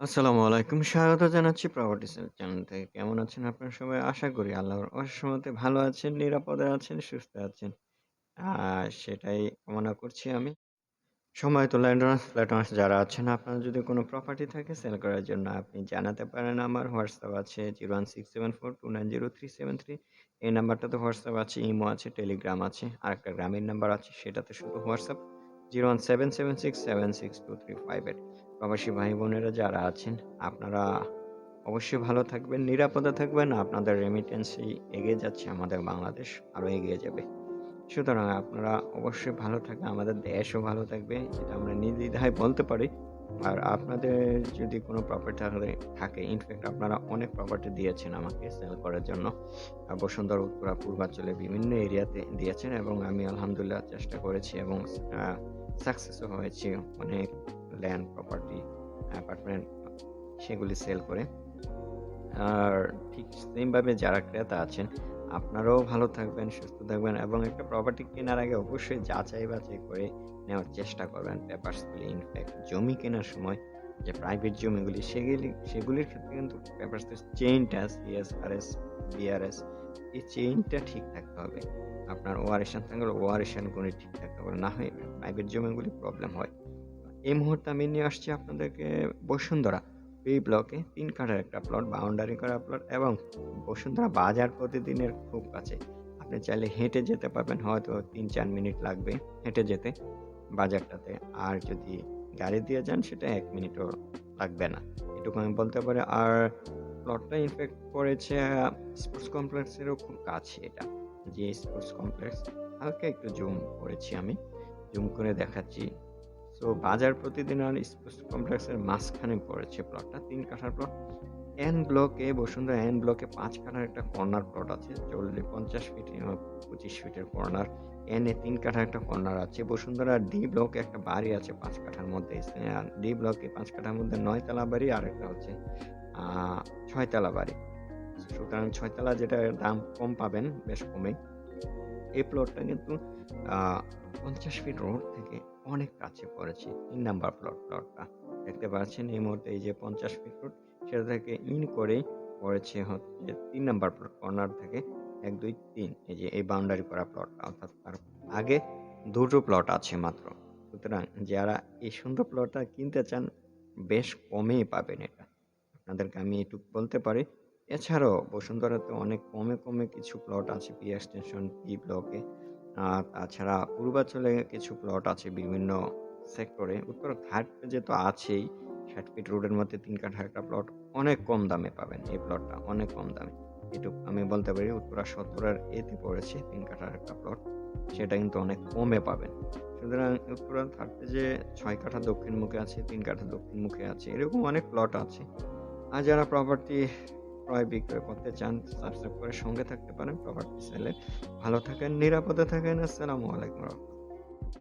আসসালামু আলাইকুম। স্বাগত জানাচ্ছি প্রপার্টি চ্যানেল থেকে। কেমন আছেন আপনারা সবাই? আশা করি আল্লাহর রহমতে ভালো আছেন, নিরাপদে আছেন, সুস্থ আছেন। সেটাই কামনা করছি আমি। সময়ত ল্যান্ডমার্ক প্ল্যাটফর্মস যারা আছেন, আপনার যদি কোনো প্রপার্টি থাকে সেল করার জন্য আপনি জানাতে পারেন। আমার হোয়াটসঅ্যাপ আছে 01674290373 এই নাম্বারটা তো হোয়াটসঅ্যাপ আছে, ইমো আছে, টেলিগ্রাম আছে। আরেকটা গ্রামের নাম্বার আছে সেটাতে শুধু হোয়াটসঅ্যাপ 01776762358 প্রবাসী ভাই-বোনেরা যারা আছেন, আপনারা অবশ্যই ভালো থাকবেন, নিরাপদে থাকবেন। আপনাদের রেমিটেন্সই এগিয়ে যাচ্ছে, আমাদের বাংলাদেশ আরও এগিয়ে যাবে। সুতরাং আপনারা অবশ্যই ভালো থাকবেন, আমাদের দেশও ভালো থাকবে। এটা আমরা নির্দ্বিধায় বলতে পারি। আর আপনাদের যদি কোনো প্রপার্টি থাকলে থাকে, ইনফ্যাক্ট আপনারা অনেক প্রপার্টি দিয়েছেন আমাকে সেল করার জন্য। বসুন্ধরা, উত্তরা, পূর্বাঞ্চলের বিভিন্ন এরিয়াতে দিয়েছেন এবং আমি আলহামদুলিল্লাহ চেষ্টা করেছি এবং সাকসেসও হয়েছি। অনেক ল্যান্ড, প্রপার্টি, অ্যাপার্টমেন্ট সেগুলি সেল করে। আর ঠিক সেমভাবে যারা ক্রেতা আছেন, আপনারাও ভালো থাকবেন, সুস্থ থাকবেন এবং একটা প্রপার্টি কেনার আগে অবশ্যই যাচাই-বাছাই করে নেওয়ার চেষ্টা করবেন পেপারসগুলি। ইনফেক্ট জমি কেনার সময় যে প্রাইভেট জমিগুলি সেগুলি সেগুলির ক্ষেত্রে কিন্তু পেপারসের চেইনটা সিএসআরএস, বিআরএস এই চেইনটা ঠিক থাকতে হবে। আপনার ওয়ারিশান থাকলে ওয়ারিশানগুলি ঠিক থাকতে হবে। না হয় প্রাইভেট জমিগুলি প্রবলেম হয়। এই মুহূর্তে আমি নিয়ে আসছি আপনাদেরকে বসুন্ধরা বি ব্লকে ৩ কাঠার একটা প্লট, বাউন্ডারি করা প্লট এবং বসুন্ধরা বাজার প্রতিদিনের খুব কাছে। আপনি চাইলে হেঁটে যেতে পারবেন, হয়তো ৩-৪ মিনিট লাগবে হেঁটে যেতে বাজারটাতে। আর যদি গাড়ি দিয়ে যান সেটা এক মিনিটও লাগবে না। এটুকু আমি বলতে পারি। আর প্লটটা ইনফেক্ট পড়েছে স্পোর্টস কমপ্লেক্সেরও খুব কাছে এটা। যে স্পোর্টস কমপ্লেক্স হালকা একটু জুম করেছি আমি। জুম করে দেখাচ্ছি। সো বাজার প্রতিদিন আর স্পোর্টস কমপ্লেক্সের মাঝখানে পড়েছে প্লটটা। তিন কাঠার প্লট। এন ব্লকে বসুন্ধরা এন ব্লকে পাঁচ কাঠার একটা কর্নার প্লট আছে। চল্লি ৫০ ফিট পঁচিশ ফিটের কর্নার। এন এ তিন কাঠার একটা কর্নার আছে। বসুন্ধরা ডি ব্লকে একটা বাড়ি আছে পাঁচ কাঠার মধ্যে। ডি ব্লকে পাঁচ কাঠার মধ্যে ৯ তলা বাড়ি আরেকটা হচ্ছে আ ৬ বাড়ি। সুতরাং ৬ তলা যেটার দাম কম পাবেন, বেশ কমেই। এই প্লটটা কিন্তু পঞ্চাশ ফিট রোড থেকে অনেক কাছে পড়েছে। তিন নাম্বার প্লট প্লটটা। দেখতে পাচ্ছেন এই মুহূর্তে এই যে ৫০ ফিট সেটা থেকে ইন করেই পড়েছে হচ্ছে তিন নাম্বার প্লট কর্নার থেকে ১, ২, ৩ এই যে এই বাউন্ডারি করা প্লটটা অর্থাৎ তার আগে দুটো প্লট আছে মাত্র। সুতরাং যারা এই সুন্দর প্লটটা কিনতে চান বেশ কমেই পাবেন এটা। আপনাদেরকে আমি এটুকু বলতে পারি। এছাড়াও বসুন্ধরাতে অনেক কমে, কমে কিছু প্লট আছে পি এক্সটেনশন পি ব্লকে। আ তাছাড়া পূর্বাঞ্চলে কিছু প্লট আছে বিভিন্ন সেক্টরে। উত্তরা থার্ড পেজে তো আছেই। ৬০ ফিট রোডের মধ্যে তিন কাঠা একটা প্লট অনেক কম দামে পাবেন এই প্লটটা, অনেক কম দামে। এটুকু আমি বলতে পারি উত্তরা ১৭ এর এতে পড়েছে তিন কাঠার একটা প্লট। সেটা কিন্তু অনেক কমে পাবেন। সুতরাং উত্তরা থার্ড পেজে ৬ কাঠা দক্ষিণমুখে আছে, তিন কাঠা দক্ষিণমুখে আছে। এরকম অনেক প্লট আছে। আর যারা প্রপার্টি ক্রয় বিক্রয় করতে চান সাবস্ক্রাইব করে সঙ্গে থাকতে পারেন প্রপার্টি সেলে। ভালো থাকেন, নিরাপদে থাকেন। আসসালামু আলাইকুম রহমতুল্লাহ।